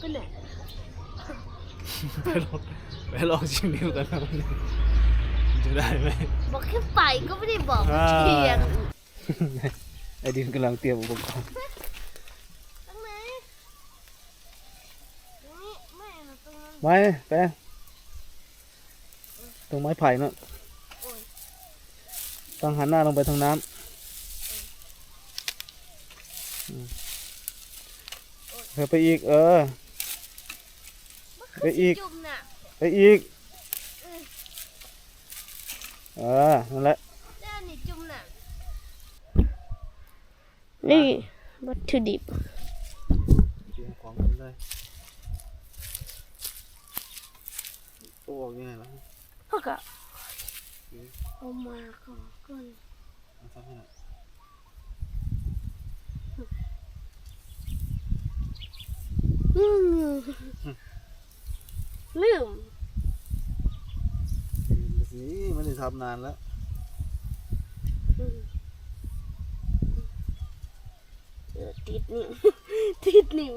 ไปไหนไปลองไปลองชิมนิ้วกันนะจะได้ไหมบอกแค่ไปก็ไม่ได้บอกอ่าเทียงไอดินกำลังเตรียมอุปกรณ์ตรงไหนตรงนี้ไม่นะตรงนั้นไม้แปงตรงไม้ไผ่นั่นโอ้ยต้องหันหน้าลงไปทางน้ำอืมเออไปอีกเออ ไปอีกจุ่มน่ะไปอีกเออนั่นแหละด้านนี้จุ่มน่ะนี่วัตถุดิบเตรียมของกันเลยตัวออกยังไงล่ะพ่อก็เอามาก่อนก่อนเอาทำให้หน่อยอืม ลืมดูสิไม่ได้ทำนานแล้วอืมเออติดนิ้ว ติดนิ้ว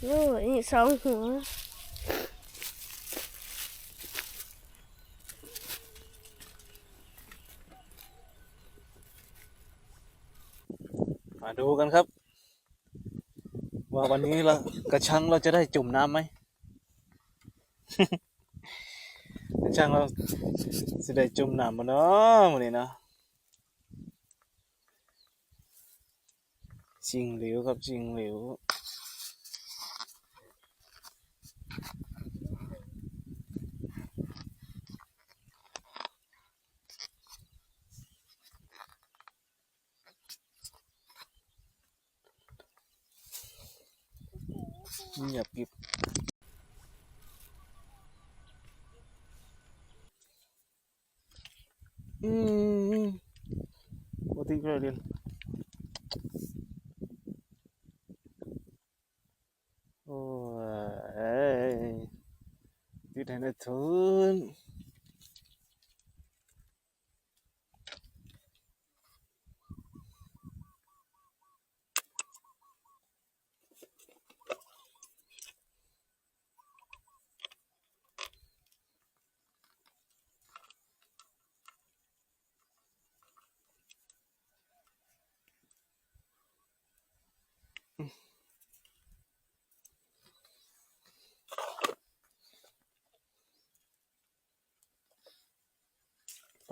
โอ้ยนี่สองหัว มาดูกันครับ ว่าวันนี้เรากระชังเราจะได้จุ่มน้ำไหมกระชังเราจะได้จุ่มน้ำมั้เนาะวันนี้เนาะจริงหลิวครับจริงหลิว เงียบกริบอืมปกติก็เรียนโอ้ยติดให้ได้ทุน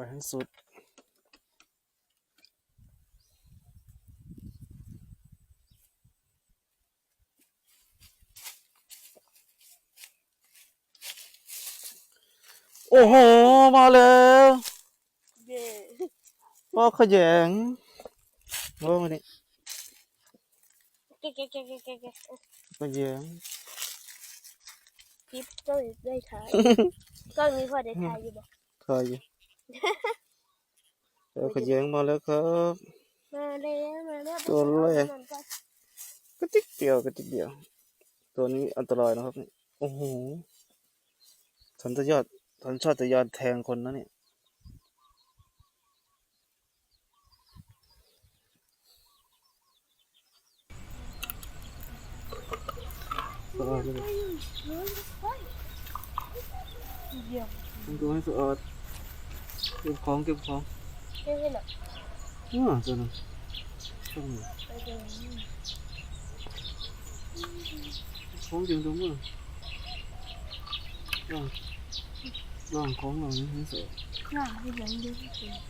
ไปให้สุดโอ้โห มาแล้วเย่พ่อขยงโอ้มานี่เก๊กเก๊กเก๊กเก๊กเก๊กเก๊กขยงคลิปก็ได้ถ่ายก็มีพอได้ถ่ายอยู่บ่เคยอยู่ เออขยงมาแล้วครับมาแล้วมาแล้วตัวแรกมันก็กระติกเดียวกระติกเดียว ตัวนี้อันตรายนะครับนี่โอ้โหสันตยอดสันชาตยานแทงคนนะเนี่ยสะอาดเลยเดี๋ยวต้องดูให้สะอาด เก็บของเก็บของเจ๊เหรออ่าตัวนั้นต้องมีไปเดินของจริงตรงมั้งล่างล่างของเรานี่ให้สะอาดข้างที่หลังดูสิเ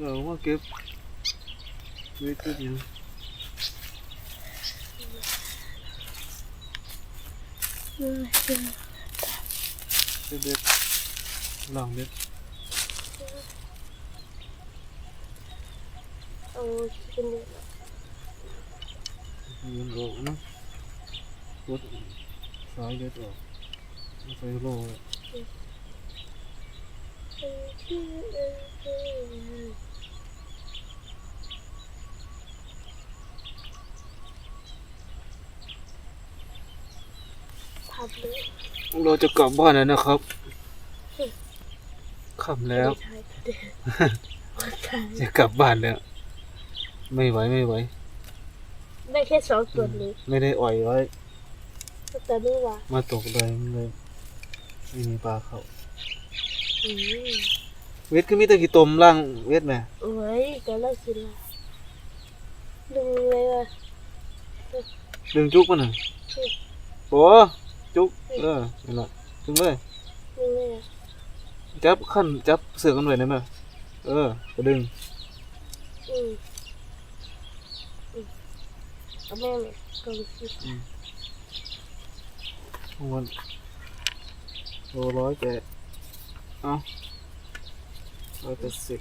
บ้านห่วยว่างอยู่โอ้ให้มันแล้วเป็นจังซี่เลยเถอะเว้ยเรามาเก็บเวทจุดหยังเออเออเบ็ดเบ็ดลองเบ็ดเอากินเยอะยืนโลกนะกดสายเบ็ดออกเอาใส่โลไว้เออที่เออเออพับเลยเราจะกลับบ้านแล้วนะครับค่ำแล้วถ่ายเด็กถ่ายจะกลับบ้านแล้ว ไม่ไหวไม่ไหว ได้แค่สองตัวนี้ไม่ได้อ่อยไว้ แต่ไม่ว่ามาตกเลยมันเลยไม่มีปลาเข้าอืมเวทก็มีแต่กี่ตมล่างเวทแม่โอ้ยก็เลิกสิละดูเลยว่าดึงจุกมันหน่อยอืมโอ้ จุกเออนี่นละดึงเลยดูเลยอะจับขั้นจับเสือกันไว้ได้ไหมเออก็ดึงอืมอืมเอาแม่เนี่ยก็รู้สึกมันโลร้อยแปดเอาร้อยแปดสิบ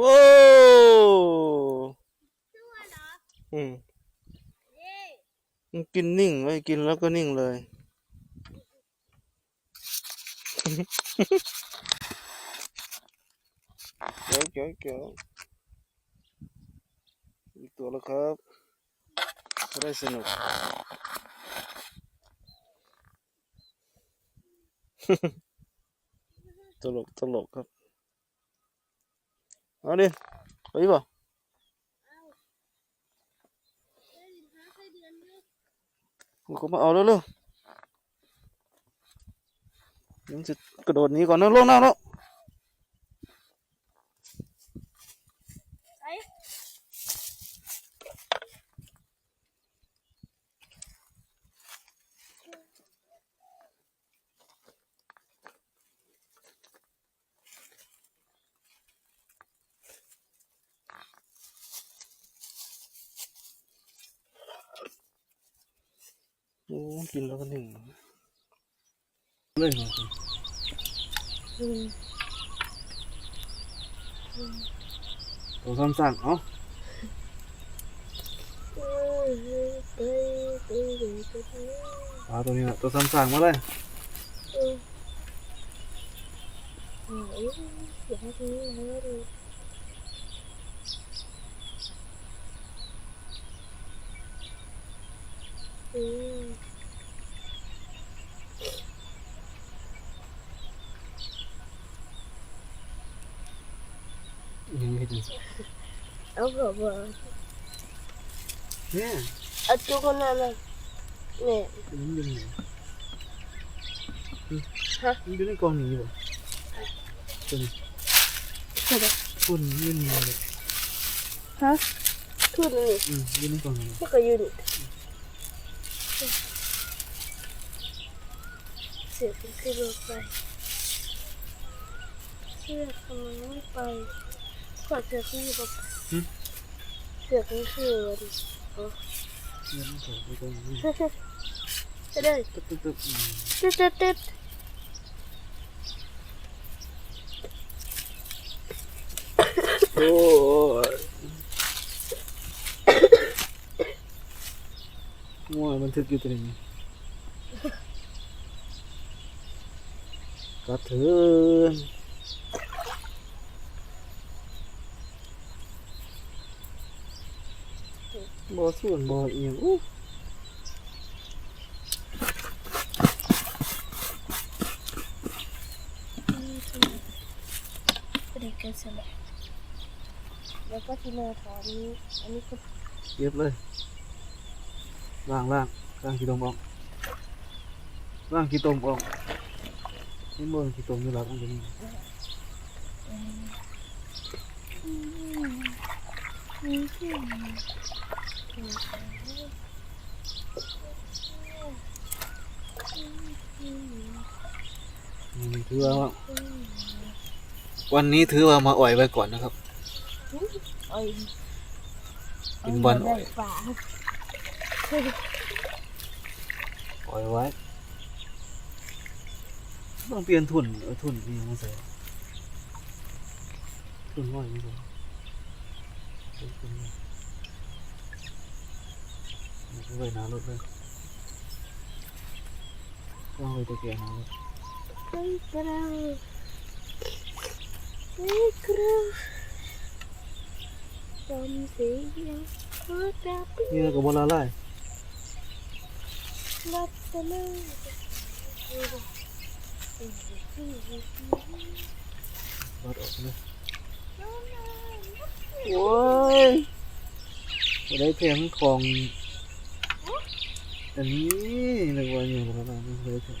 ว้าวอืมมันกินนิ่งไว้กินแล้วก็นิ่งเลย เก๋วเก๋วเก๋วอีกตัวแล้วครับจะได้สนุก ตลกตลกครับ เอาดิไปบ่กูก็มาเอาแล้วเร็วยังจะกระโดดนี้ก่อนนะลงน้ำแล้ว กินแล้วก็หนึ่งเลยตัวสั่งเอ้าเออเออเออเออเออปลาตัวนี้แหละตัวสั่งมาเลยเออ เอออย่าให้ทิ้งนะดูอืมยังไม่ถึงเอาแบบว่าเนี่ยเอาจุกคนนั้นเลยเนี่ยมันอยู่ไหนฮะมันอยู่ในกองนี้ป่ะตัวนี้เดี๋ยวคนอยู่นี่เลยฮะทุนนี่อืมอยู่ในกองนี้มันก็อยู่นี่เสียเป็นคือรถไปเสื้อทำไมไม่ไป ขอเสื้อที่อยู่กับเสื้อเป็นคือวันเงินเขาไปกองนี้จะได้ตึ๊บตึ๊บตึ๊บอืมตึ๊ดตึ๊ดตึ๊ดโอ้ยมั่วมันทึกอยู่ตัวนี้กระเทือน บ่ส่วนบ่เอียงอู้เด็กกันสลยแล้วก็ที่มาถอนี้อันนี้ก็เย็บเลยล่างล่างล่างกี่ตรงออกล่างกี่ตรงออกนี่เมืองกี่ตรงอยู่หลังตรงนี้ ถือว่าวันนี้ถือว่ามาอ่อยไว้ก่อนนะครับโอ้ยเป็นวันอ่อยฝาอ่อยไว้ต้องเปลี่ยนทุนเอาทุนนี่มาใส่ทุนน้อยไม่ใช่ทุนน้อยนี่ก็ไว้หนารถเลยก็ไว้ตะแกรงหนารถไอ้กระไอ้กระจำเสียงโอ้ตาปีนี่ก็บละ โอ้ยบ่ได้แถมของอันนี้เลยว่าอย่างไรบ้างไม่เคยแถม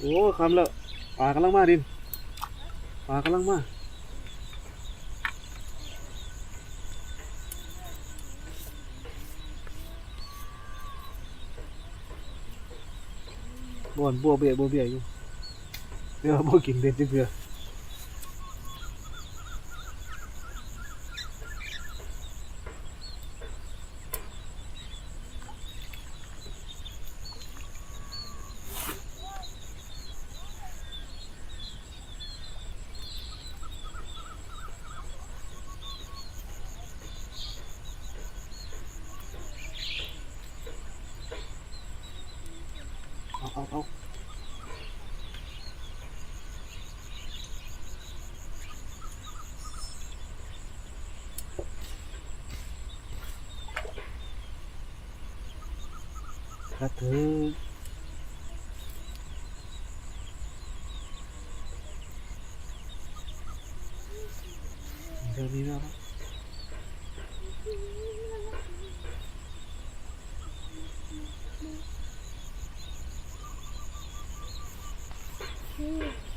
โอ้คำแล้วปลากำลังมาดินปลากำลังมาบ่อนบัวเบียบัวเบียอยู่เดี๋ยวบัวกินเด็ดจิเบื่อ không không các thứ giờ đó Thank you. 嗯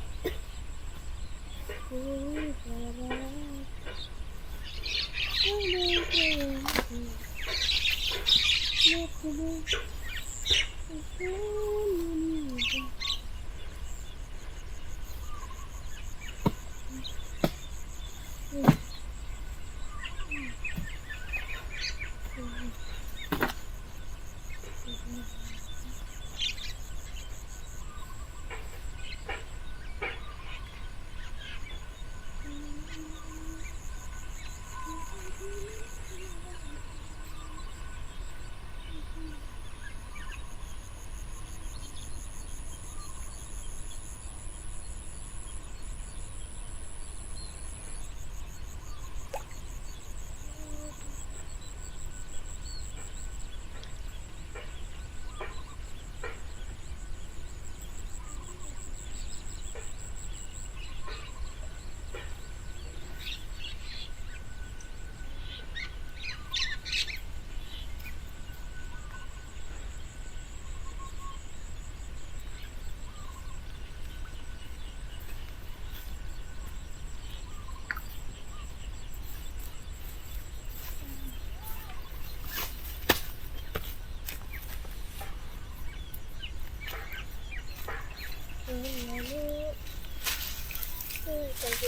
อ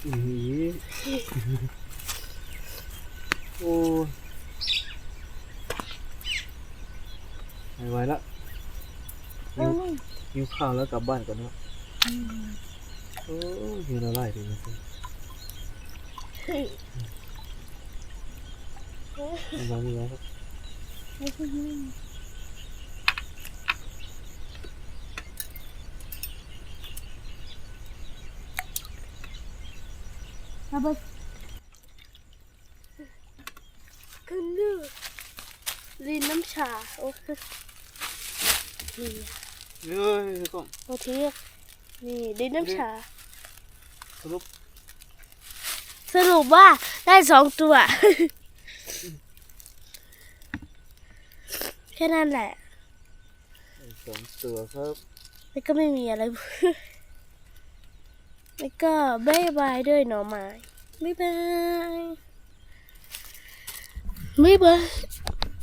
เดี๋ยวนี้นะอีโอ้ยไม่ไหวละเอานี่หิวข้าวแล้วกลับบ้านก่อนเนาะโอ้ยหิวละลายดีนะสิเฮ้ยไม่ไหวไม่ไหวครับ ไม่ใช่นี่เอาไปกันดื้อลินน้ำชา โอ้ยนี่เอ้ยกล้องโอทีนี่ลินน้ำชา สรุป สรุปว่าได้สองตัว แค่นั้นแหละสองตัวครับแล้วก็ไม่มีอะไร แล้วก็บายบายด้วยหน่อไม้บายบายบายบาย